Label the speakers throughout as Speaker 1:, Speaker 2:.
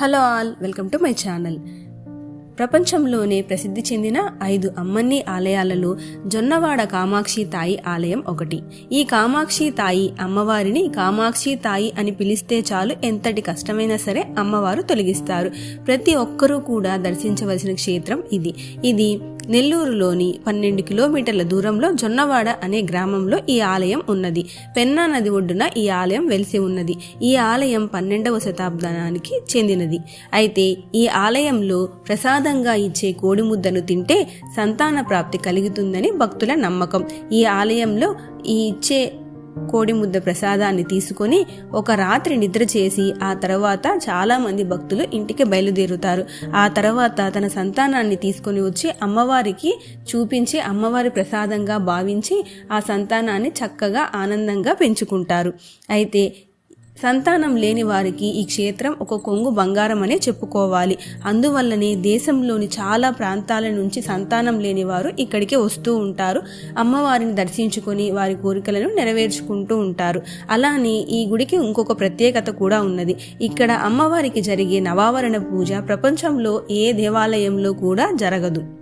Speaker 1: Hello all welcome to my channel. ప్రపంచంలోనే ప్రసిద్ధి చెందిన ఐదు అమ్మన్ని ఆలయాలలో జొన్నవాడ కామాక్షి తాయి ఆలయం ఒకటి. ఈ కామాక్షి తాయి అమ్మవారిని కామాక్షి తాయి అని పిలిస్తే చాలు ఎంతటి కష్టమైనా సరే అమ్మవారు తొలగిస్తారు. ప్రతి ఒక్కరూ కూడా దర్శించవలసిన క్షేత్రం ఇది. ఇది నెల్లూరులోని పన్నెండు కిలోమీటర్ల దూరంలో జొన్నవాడ అనే గ్రామంలో ఈ ఆలయం ఉన్నది. పెన్నా నది ఒడ్డున ఈ ఆలయం వెలిసి ఉన్నది. ఈ ఆలయం పన్నెండవ శతాబ్దానికి చెందినది. అయితే ఈ ఆలయంలో ప్రసాద ప్రసాదంగా ఇచ్చే కోడి ముద్దను తింటే సంతాన ప్రాప్తి కలుగుతుందని భక్తుల నమ్మకం. ఈ ఆలయంలో ఈ ఇచ్చే కోడి ముద్ద ప్రసాదాన్ని తీసుకొని ఒక రాత్రి నిద్ర చేసి ఆ తర్వాత చాలా మంది భక్తులు ఇంటికి బయలుదేరుతారు. ఆ తర్వాత తన సంతానాన్ని తీసుకొని వచ్చి అమ్మవారికి చూపించి అమ్మవారి ప్రసాదంగా భావించి ఆ సంతానాన్ని చక్కగా ఆనందంగా పెంచుకుంటారు. అయితే సంతానం లేని వారికి ఈ క్షేత్రం ఒక కొంగు బంగారం అనే చెప్పుకోవాలి. అందువల్లనే దేశంలోని చాలా ప్రాంతాల నుంచి సంతానం లేని వారు ఇక్కడికి వస్తూ ఉంటారు. అమ్మవారిని దర్శించుకొని వారి కోరికలను నెరవేర్చుకుంటూ ఉంటారు. అలానే ఈ గుడికి ఇంకొక ప్రత్యేకత కూడా ఉన్నది. ఇక్కడ అమ్మవారికి జరిగే నవావరణ పూజ ప్రపంచంలో ఏ దేవాలయంలో కూడా జరగదు.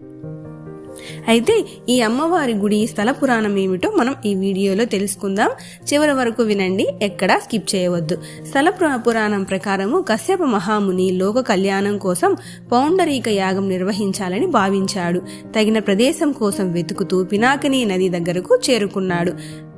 Speaker 1: అయితే ఈ అమ్మవారి గుడి స్థల పురాణం ఏమిటో మనం ఈ వీడియోలో తెలుసుకుందాం. చివరి వరకు వినండి ఎక్కడా స్కిప్ చేయవద్దు. స్థల పురా- పురాణం ప్రకారము కశ్యప మహాముని లోక కళ్యాణం కోసం పౌండరీక యాగం నిర్వహించాలని భావించాడు. తగిన ప్రదేశం కోసం వెతుకుతూ పినాకిని నది దగ్గరకు చేరుకున్నాడు.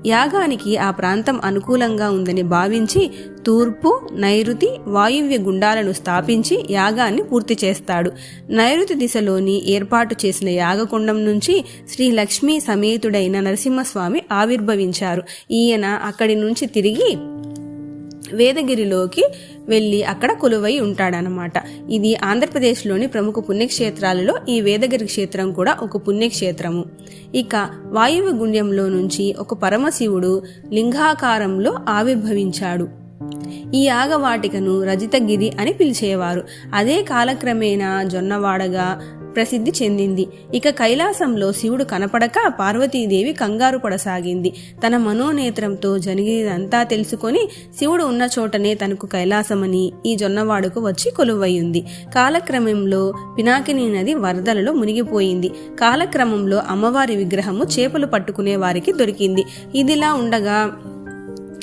Speaker 1: యాగానికి ఆ ప్రాంతం అనుకూలంగా ఉందని భావించి తూర్పు నైరుతి వాయువ్య గుండాలను స్థాపించి యాగాన్ని పూర్తి చేస్తాడు. నైరుతి దిశలోని ఏర్పాటు చేసిన యాగకుండం నుంచి శ్రీ లక్ష్మీ సమేతుడైన నరసింహస్వామి ఆవిర్భవించారు. ఈయన అక్కడి నుంచి తిరిగి వేదగిరిలోకి వెళ్ళి అక్కడ కొలువై ఉంటాడనమాట. ఇది ఆంధ్రప్రదేశ్లోని ప్రముఖ పుణ్యక్షేత్రాలలో ఈ వేదగిరి క్షేత్రం కూడా ఒక పుణ్యక్షేత్రము. ఇక వాయువ్య గుండ్యంలో నుంచి ఒక పరమశివుడు లింగాకారంలో ఆవిర్భవించాడు. ఈ యాగవాటికను రజితగిరి అని పిలిచేవారు. అదే కాలక్రమేణా జొన్నవాడగా ప్రసిద్ధి చెందింది. ఇక కైలాసంలో శివుడు కనపడక పార్వతీదేవి కంగారు పడసాగింది. తన మనోనేత్రంతో జరిగినదంతా తెలుసుకొని శివుడు ఉన్న చోటనే తనకు కైలాసమని ఈ జొన్నవాడుకు వచ్చి కొలువయ్యింది కాలక్రమంలో పినాకిని నది వరదలలో మునిగిపోయింది. కాలక్రమంలో అమ్మవారి విగ్రహము చేపలు పట్టుకునే వారికి దొరికింది. ఇదిలా ఉండగా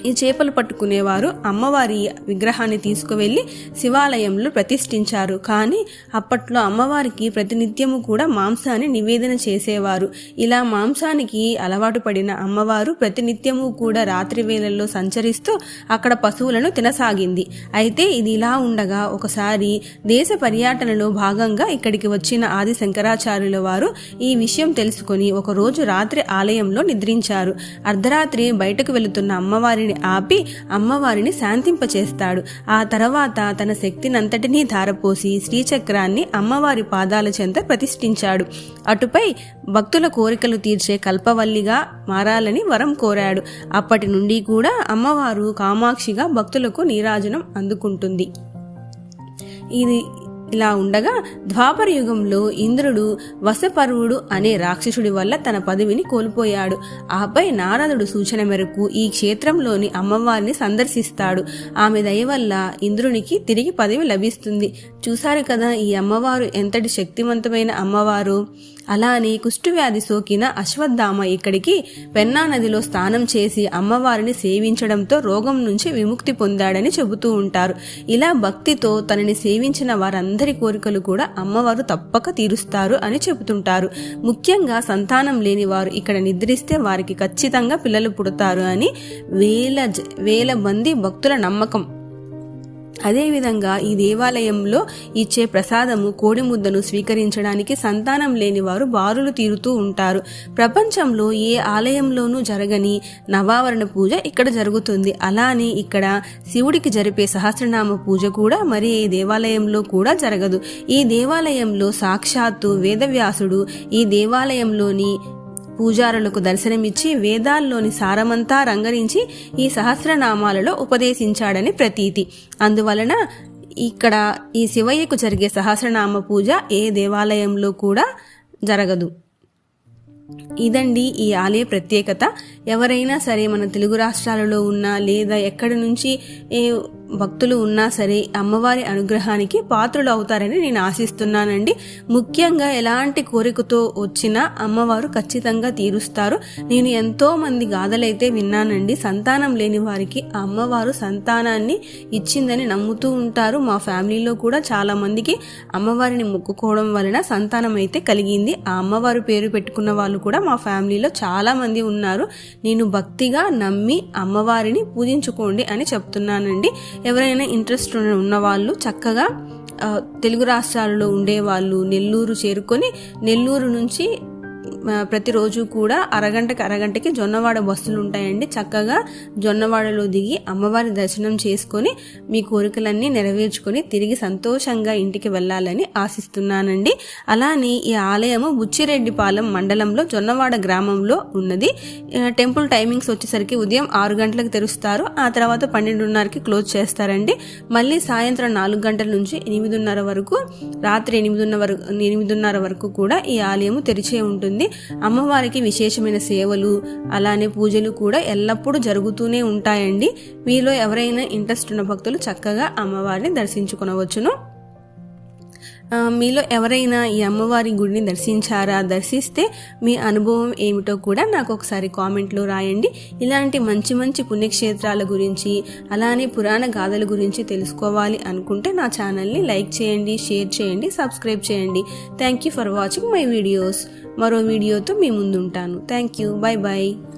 Speaker 1: ఈ చేపలు పట్టుకునేవారు. అమ్మవారి విగ్రహాన్ని తీసుకువెళ్ళి శివాలయంలో ప్రతిష్ఠించారు. కానీ అప్పట్లో అమ్మవారికి ప్రతినిత్యము కూడా మాంసాన్ని నివేదన చేసేవారు. ఇలా మాంసానికి అలవాటు పడిన అమ్మవారు ప్రతినిత్యము కూడా రాత్రి వేళల్లో సంచరిస్తూ అక్కడ పశువులను తినసాగింది. అయితే ఇది ఇలా ఉండగా ఒకసారి దేశ పర్యటనలో భాగంగా ఇక్కడికి వచ్చిన ఆది శంకరాచార్యుల వారు ఈ విషయం తెలుసుకొని ఒకరోజు రాత్రి ఆలయంలో నిద్రించారు. అర్ధరాత్రి బయటకు వెళుతున్న అమ్మవారిని ఆపి అమ్మవారిని శాంతింపచేస్తాడు. ఆ తర్వాత తన శక్తినంతటినీ ధారపోసి శ్రీచక్రాన్ని అమ్మవారి పాదాల చెంత ప్రతిష్ఠించాడు. అటుపై భక్తుల కోరికలు తీర్చే కల్పవల్లిగా మారాలని వరం కోరాడు. అప్పటి నుండి కూడా అమ్మవారు కామాక్షిగా భక్తులకు నీరాజనం అందుకుంటుంది. ఇది ఇలా ఉండగా ద్వాపర యుగంలో ఇంద్రుడు వసపర్వుడు అనే రాక్షసుడి వల్ల తన పదవిని కోల్పోయాడు. ఆపై నారదుడు సూచన మేరకు ఈ క్షేత్రంలోని అమ్మవారిని సందర్శిస్తాడు. ఆమె దయ వల్ల ఇంద్రునికి తిరిగి పదవి లభిస్తుంది. చూశారు కదా ఈ అమ్మవారు ఎంతటి శక్తివంతమైన అమ్మవారు? అలానే కుష్ఠవ్యాధి సోకిన అశ్వత్థామ ఇక్కడికి పెన్నా నదిలో స్నానం చేసి అమ్మవారిని సేవించడంతో రోగం నుంచి విముక్తి పొందాడని చెబుతూ ఉంటారు. ఇలా భక్తితో తనని సేవించిన వారందరి కోరికలు కూడా అమ్మవారు తప్పక తీరుస్తారు అని చెబుతుంటారు. ముఖ్యంగా సంతానం లేని వారు ఇక్కడ నిద్రిస్తే వారికి ఖచ్చితంగా పిల్లలు పుడతారు అని వేల జ- వేల మంది భక్తుల నమ్మకం. అదేవిధంగా ఈ దేవాలయంలో ఇచ్చే ప్రసాదము కోడి ముద్దను స్వీకరించడానికి సంతానం లేని వారు బారులు తీరుతూ ఉంటారు. ప్రపంచంలో ఏ ఆలయంలోనూ జరగని నవావరణ పూజ ఇక్కడ జరుగుతుంది. అలానే ఇక్కడ శివుడికి జరిపే సహస్రనామ పూజ కూడా మరి ఏ దేవాలయంలో కూడా జరగదు. ఈ దేవాలయంలో సాక్షాత్తు వేదవ్యాసుడు ఈ దేవాలయంలోని పూజారులకు దర్శనమిచ్చి వేదాల్లోని సారమంతా రంగరించి ఈ సహస్రనామాలలో ఉపదేశించాడని ప్రతీతి. అందువలన ఇక్కడ ఈ శివయ్యకు జరిగే సహస్రనామ పూజ ఏ దేవాలయంలో కూడా జరగదు. ఇదండి ఈ ఆలయ ప్రత్యేకత. ఎవరైనా సరే మన తెలుగు రాష్ట్రాలలో ఉన్న లేదా ఎక్కడి నుంచి ఏ భక్తులు ఉన్నా సరే అమ్మవారి అనుగ్రహానికి పాత్రులు అవుతారని నేను ఆశిస్తున్నానండి. ముఖ్యంగా ఎలాంటి కోరికతో వచ్చినా అమ్మవారు ఖచ్చితంగా తీరుస్తారు. నేను ఎంతో మంది గాథలైతే విన్నానండి. సంతానం లేని వారికి అమ్మవారు సంతానాన్ని ఇచ్చిందని నమ్ముతూ ఉంటారు. మా ఫ్యామిలీలో కూడా చాలా మందికి అమ్మవారిని మొక్కుకోవడం వలన సంతానం అయితే కలిగింది. ఆ అమ్మవారు పేరు పెట్టుకున్న వాళ్ళు కూడా మా ఫ్యామిలీలో చాలా మంది ఉన్నారు. నేను భక్తిగా నమ్మి అమ్మవారిని పూజించుకోండి అని చెప్తున్నానండి. ఎవరైనా ఇంట్రెస్ట్ ఉన్నవాళ్ళు చక్కగా తెలుగు రాష్ట్రాలలో ఉండేవాళ్ళు నెల్లూరు చేరుకొని నెల్లూరు నుంచి ప్రతిరోజు కూడా అరగంటకి అరగంటకి జొన్నవాడ బస్సులు ఉంటాయండి. చక్కగా జొన్నవాడలో దిగి అమ్మవారి దర్శనం చేసుకొని మీ కోరికలన్నీ నెరవేర్చుకొని తిరిగి సంతోషంగా ఇంటికి వెళ్ళాలని ఆశిస్తున్నానండి. అలానే ఈ ఆలయము బుచ్చిరెడ్డిపాలెం మండలంలో జొన్నవాడ గ్రామంలో ఉన్నది. టెంపుల్ టైమింగ్స్ వచ్చేసరికి ఉదయం ఆరు గంటలకు తెరుస్తారు. ఆ తర్వాత పన్నెండున్నరకి క్లోజ్ చేస్తారండి. మళ్ళీ సాయంత్రం నాలుగు గంటల నుంచి ఎనిమిదిన్నర వరకు రాత్రి ఎనిమిదిన్నర వరకు ఎనిమిదిన్నర వరకు కూడా ఈ ఆలయము తెరిచే ఉంటుంది. అమ్మవారికి విశేషమైన సేవలు అలానే పూజలు కూడా ఎల్లప్పుడూ జరుగుతూనే ఉంటాయండి. మీలో ఎవరైనా ఇంట్రెస్ట్ ఉన్న భక్తులు చక్కగా అమ్మవారిని దర్శించుకునవచ్చును. మీలో ఎవరైనా ఈ అమ్మవారి గుడిని దర్శించారా? దర్శిస్తే మీ అనుభవం ఏమిటో కూడా నాకు ఒకసారి కామెంట్లో రాయండి. ఇలాంటి మంచి మంచి పుణ్యక్షేత్రాల గురించి అలానే పురాణ గాథల గురించి తెలుసుకోవాలి అనుకుంటే నా ఛానల్ని లైక్ చేయండి షేర్ చేయండి సబ్స్క్రైబ్ చేయండి. Thank you for watching my videos మరో వీడియోతో మీ ముందుంటాను. Thank you bye bye